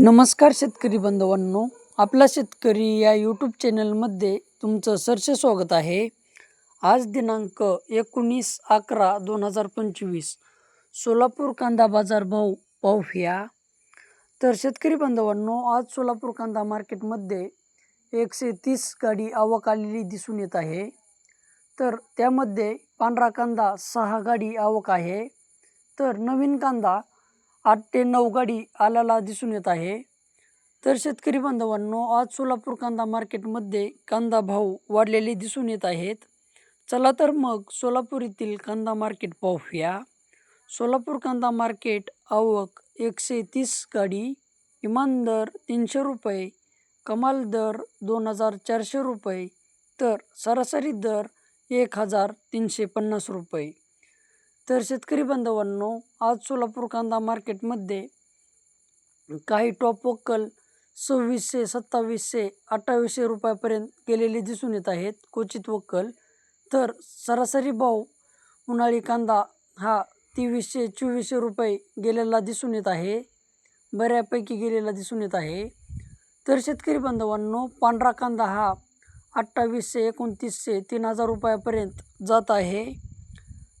नमस्कार शेतकरी बांधवांनो आपला शेतकरी या यूट्यूब चॅनलमध्ये तुमचं सरसे स्वागत आहे. आज दिनांक एकोणीस अकरा दोन हजार पंचवीस सोलापूर कांदा बाजार भाव पाहूया तर शेतकरी बांधवांनो आज सोलापूर कांदा मार्केटमध्ये एकशे तीस गाडी आवक आलेली दिसून येत आहे. तर त्यामध्ये पांढरा कांदा सहा गाडी आवक आहे. तर नवीन कांदा आठ ते नऊ गाडी आल्याला दिसून येत आहे. तर शेतकरी बांधवांनो आज सोलापूर कांदा मार्केटमध्ये कांदा भाव वाढलेले दिसून येत आहेत. चला तर मग सोलापूर येथील कांदा मार्केट पाहूया. सोलापूर कांदा मार्केट आवक एकशे तीस गाडी किमान दर तीनशे रुपये कमाल दर दोन हजार चारशे रुपये तर सरासरी दर एक हजार तीनशे पन्नास रुपये. तर शेतकरी बांधवांनो आज सोलापूर कांदा मार्केटमध्ये काही टॉप वक्कल सव्वीसशे सत्तावीसशे अठ्ठावीसशे रुपयापर्यंत गेलेले दिसून येत आहेत. क्वचित वक्कल. तर सरासरी भाव उन्हाळी कांदा हा तेवीसशे चोवीसशे रुपये गेलेला दिसून येत आहे. बऱ्यापैकी गेलेला दिसून येत आहे. तर शेतकरी बांधवांनो पांढरा कांदा हा अठ्ठावीसशे एकोणतीसशे तीन हजार रुपयापर्यंत जात आहे.